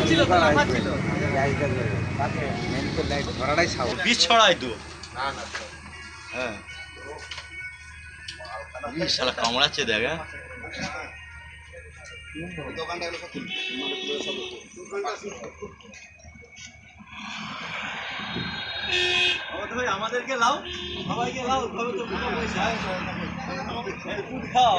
লাফাচ্ছিল তো ধরাটাই সাহস বিষ ছড়াই তো। হ্যাঁ। শালা কামড়াচ্ছে দেখ হ্যাঁ। ভাই আমাদেরকে লাও। সবাইকে লাও ধরো তো পয়সা এই দুধ খাও।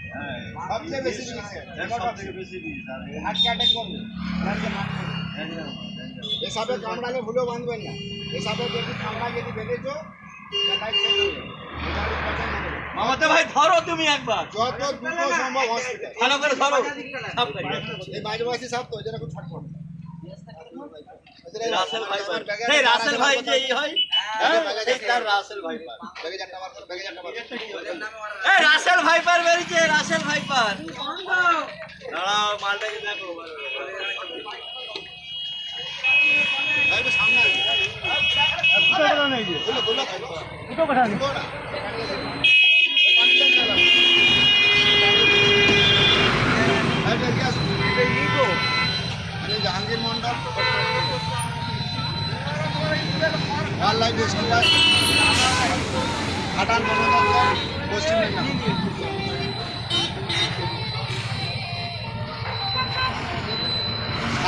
সবচেয়ে বেশি সব এসবে কামড়ালে ভুলেও বাঁধবেন না। এসবে যদি কামড়া যদি বেঁধেছো হয়ে। মামাতে ভাই ধরো তুমি একবার। যত দ্রুত সম্ভব হসপিটাল। ভালো করে ধরো। সব করে। এই সাপ তো যেরকম ছটফট রাসেল ভাই রাসেল ভাই যে হয় হ্যাঁ, রাসেল বার কর। এই রাসেল ভাইপার বেরিয়েছে রাসেল ভাইপার। দাঁড়াও মালটাকে দেখো। সামনে। দুটো, দুটো খাইবো। দুটো না। ভাই, এগিয়ে আসুন। আমি জাহাঙ্গীর মন্ডল লাইফ রেস্কিউয়ার ঘাটাল দপ্তর পশ্চিম মেদিনীপুর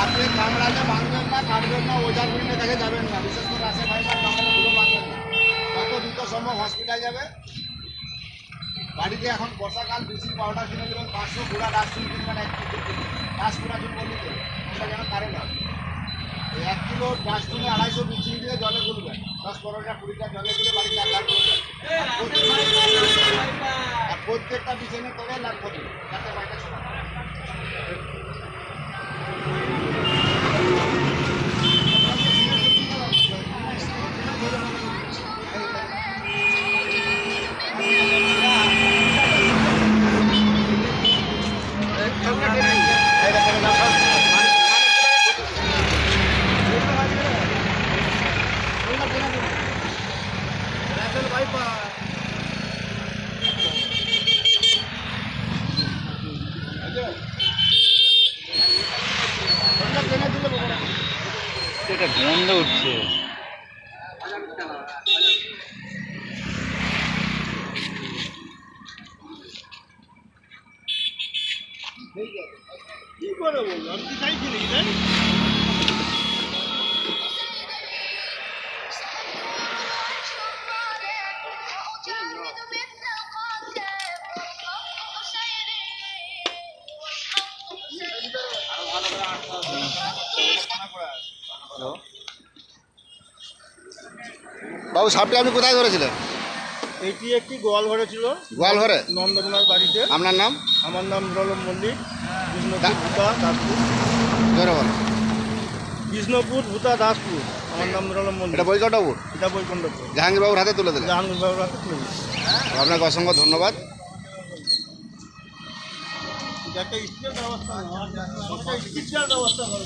আপনি কামড়ালে বাঁধবেন না কাটবেন না ওজার বিনের কাছে যাবেন। না বিশেষ করে ভাই কামড়ালে না যত দ্রুত সম্ভব হসপিটাল যাবে বাড়িতে এখন বর্ষাকাল ব্লিচিং পাউডার কিনে দেবেন পাঁচশো গুঁড়া ডাস্টবিন কিনবেন এক পাঁচ গুঁড়া চুন বলি ওটা যেন কারে না এই এক কিলো ডাস্টবিনে আড়াইশো ব্লিচিং দিয়ে জলে গুলবেন দশ পনেরোটা কুড়িটা জলে গুলে বাড়িতে আঘাত আর প্রত্যেকটা বিছানে করে যাতে বাইরে ছোড়া এটা গন্ধ উঠছে। কি করে বলব আমি কি চাইছি নাকি বাবু সাপটা আপনি কোথায় ধরেছিলেন? এটি একটি গোয়াল ঘরে ছিল। গোয়াল ঘরে? নন্দকুমার বাড়িতে। আপনার নাম? আমার নাম রলম মল্লিক। বিষ্ণুপুর ভূতা দাসপুর। বল। বিষ্ণুপুর ভূতা দাসপুর। আমার নাম রলম মল্লিক এটা বৈকটবাবু এটা বৈকুণ্ঠপুর। জাহাঙ্গীরবাবুর হাতে তুলে দিলেন? জাহাঙ্গীর হাতে তুলে দিচ্ছি। আপনাকে অসংখ্য ধন্যবাদ। ব্যবস্থা ব্যবস্থা করে